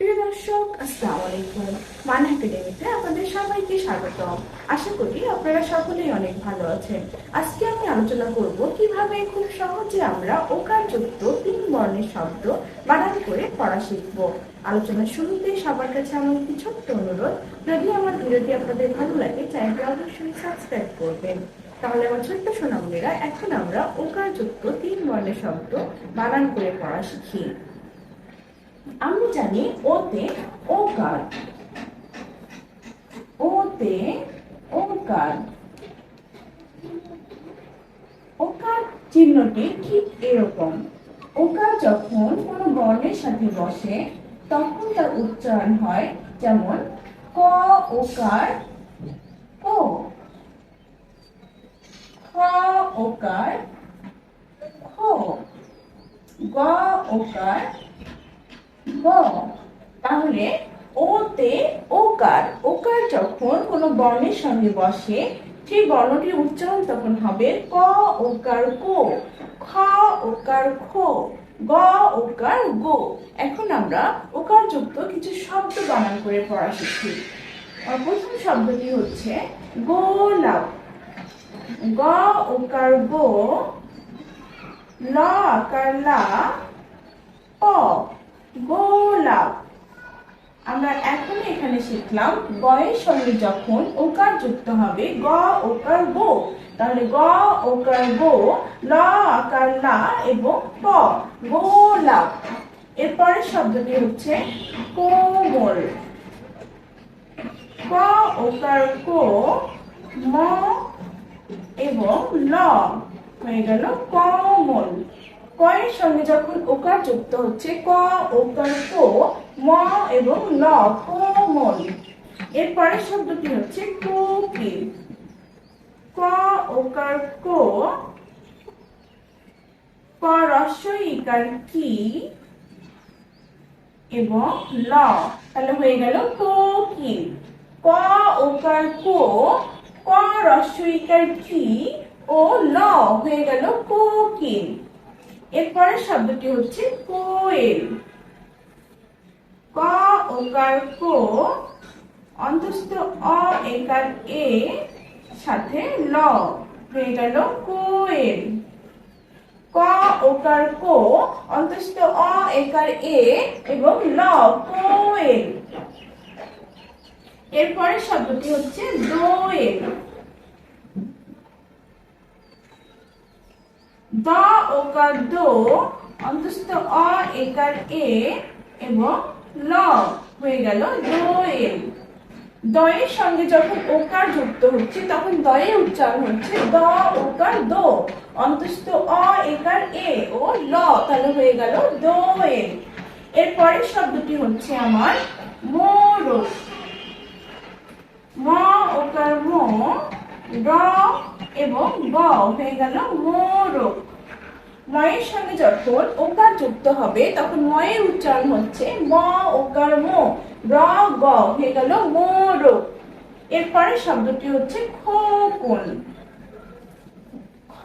প্রিয় দর্শক, আসসালামু আলাইকুম। মান একাডেমিতে আপনাদের সবাইকে স্বাগত আশা করি আপনারা সকলেই অনেক ভালো আছেন। আজকে আমি আলোচনা করব কীভাবে খুব সহজে আমরা ওকারযুক্ত তিন বর্ণের শব্দ বানান করে পড়া শিখব। আলোচনার শুরুতে সবার কাছে আমার একটি ছোট্ট অনুরোধ, যদি আমার ভিডিওটি আপনাদের ভালো লাগে, চ্যানেলটি অবশ্যই সাবস্ক্রাইব করবেন। তাহলে আমার ছোট্ট সোনামণিরা এখন আমরা ওকারযুক্ত তিন বর্ণের শব্দ বানান করে পড়া শিখি। আমি জানি ওতে ওকার। ওতে ওকার। ওকার চিহ্নটি ঠিক এরকম। ওকার যখন কোনো বর্ণের সাথে বসে, তখন তার উচ্চারণ হয় যেমন, ক ওকার, ও। খ ওকার, খ। গ ওকার গ তাহলে ওতে ওকার ওকার যখন কোনো বর্ণের সঙ্গে বসে, সেই বর্ণটির উচ্চারণ তখন হবে ক ওকার কো, খ ওকার খো, গ ওকার গো। এখন আমরা ওকার যুক্ত কিছু শব্দ বানান করে পড়া শিখি। প্রথম শব্দটি হচ্ছে গোলাপ। গ ওকার গো, ল আকার লা প গোলাপ। আমরা এখন এখানে শিখলাম গয়ের সঙ্গে যখন ওকার যুক্ত হবে গ ওকার গো। তাহলে গ ওকার গো, ল আকার লা এবং প। গোলাপ। এরপরের শব্দটি হচ্ছে কোমল। ক ওকার কো, ম এবং ল। হয়ে গেল কমল। কয়ের সঙ্গে যখন ওকার যুক্ত হচ্ছে, ক, ওকার কো, ম এবং ল কোমল এরপরের শব্দটি হচ্ছে কোকিল ক, ওকার কো, ক রস্বই ইকার কি এবং ল। তাহলে হয়ে গেল কোকিল ক, ওকার কো, ক রস্বইকার কি ও ল। হয়ে গেল কোকিল এরপরের শব্দটি হচ্ছে কোয়েল। ক ওকার কো, অন্তস্থ অ একার এ, সাথে ল। হয়ে গেল কোয়েল। ক ওকার কো, অন্তস্থ অ একার এ এবং ল কোয়েল। এরপরের শব্দটি হচ্ছে দোয়েল। দ ওকার দো অন্তস্থ অ একার এ এবং ল হয়ে গেল দোয়েল দয়ের সঙ্গে যখন ওকার যুক্ত হচ্ছে, তখন দয়ে উচ্চারণ হচ্ছে দ ওকার দো। অন্তস্থ অ একার এ ও ল তাহলে হয়ে গেল দোয়েল এরপরের শব্দটি হচ্ছে আমার মোরগ ম ওকার মো, র এবং গ হয়ে গেল মোরগ ময়ের সঙ্গে যখন ওকার যুক্ত হবে, তখন ময়ের উচ্চারণ হচ্ছে ম ওকার মো, র গ হয়ে গেল মোরগ এরপরে শব্দটি হচ্ছে খোকন খ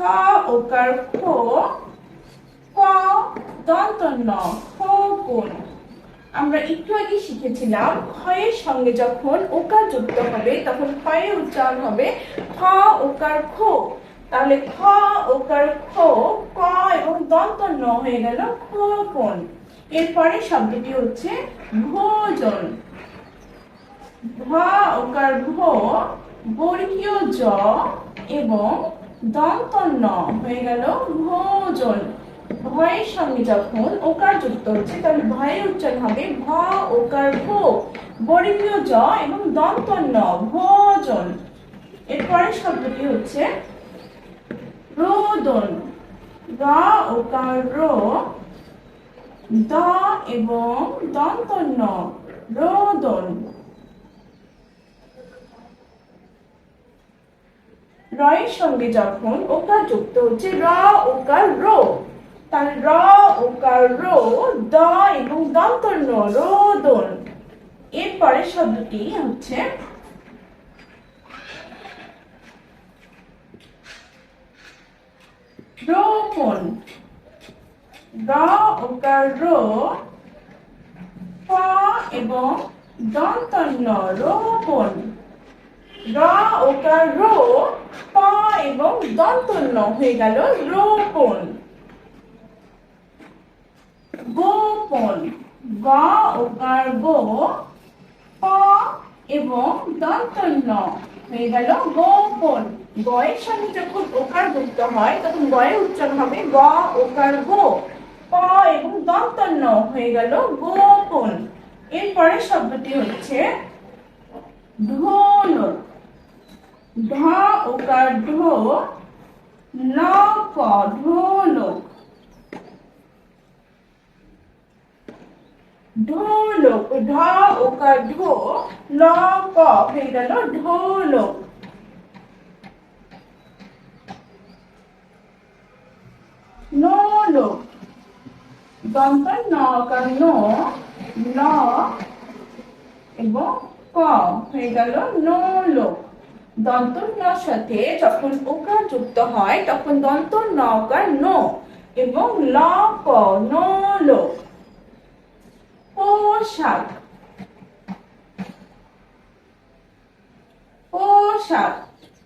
ওকার খো, ক দন্ত ন খোকন আমরা একটু আগে শিখেছিলাম, ক্ষয়ের সঙ্গে যখন ওকার যুক্ত হবে, তখন ক্ষয়ের উচ্চারণ হবে খ ওকার খো। তাহলে খ ওকার খো, ক এবং দন্ত ন হয়ে গেল খোকন এরপরে শব্দটি হচ্ছে ভোজন। ভ ওকার ভো, বর্গীয় জ এবং দন্ত ন হয়ে গেল ভোজন। ভয়ের সঙ্গে যখন ওকার যুক্ত হচ্ছে, তাহলে ভয়ের উচ্চারণ হবে ভ ওকার ভো, বর্গীয় জ এবং দন্ত ন, ভোজন। এরপরের শব্দটি হচ্ছে রোদন র ওকার রো? দ এবং দন্ত ন রোদন রয়ের সঙ্গে যখন ওকার যুক্ত হচ্ছে, র ওকার রো? তাহলে র ওকার রো, দ এবং দন্ত ন রোদন এরপরের শব্দটি হচ্ছে রোপণ। র ওকার রো প এবং দন্তন্য রোপণ। র ওকার রো প এবং দন্তন্য হয়ে গেল রোপণ। গোপন। গ ওকার গো প এবং দন্তন্য হয়ে গেল গোপন। গয়ের সঙ্গে যখন ওকার যুক্ত হয়, তখন গয়ের উচ্চারণ হবে গ, ওকার গো। প এবং দন্তন্য হয়ে গেল গোপন। এরপরের শব্দটি হচ্ছে ঢোলক ঢ ওকার ঢো ন, ক ঢোলক ঢোলক ঢ ওকার ঢো ল ক হয়ে গেল ঢোলক দন্ত ন ন ন এবং ক হয়ে গেল নোলক। দন্ত নর সাথে যখন ওকার যুক্ত হয়, তখন দন্ত নকার নো এবং ল, ক, নোলক। পোশাক পোশাক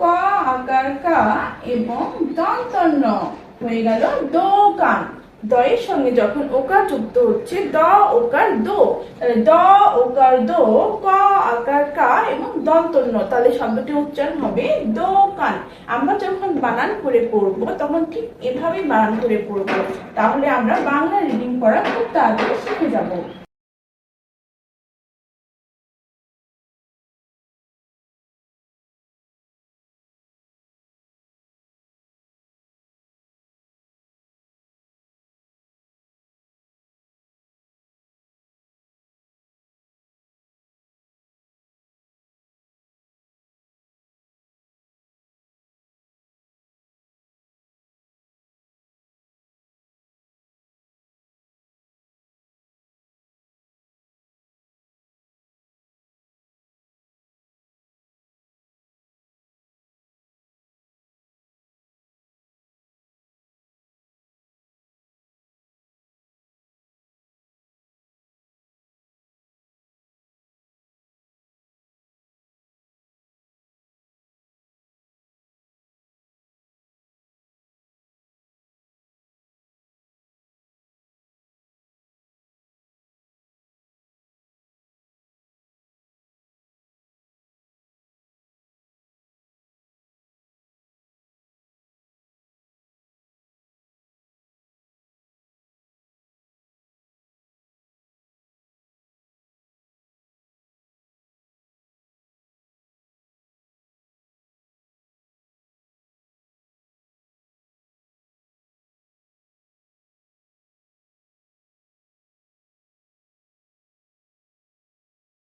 ক, আকার কা এবং দন্তন্য হয়ে গেল দোকান দয়ের সঙ্গে যখন ওকার যুক্ত হচ্ছে, দ ওকার দো। দ ওকার দো, ক আকার কা এবং দন্তন্য তাহলে শব্দটি উচ্চারণ হবে দোকান আমরা যখন বানান করে পড়ব, তখন ঠিক এভাবেই বানান করে পড়ব। তাহলে আমরা বাংলা রিডিং করা খুব তাড়াতাড়ি শিখে যাব।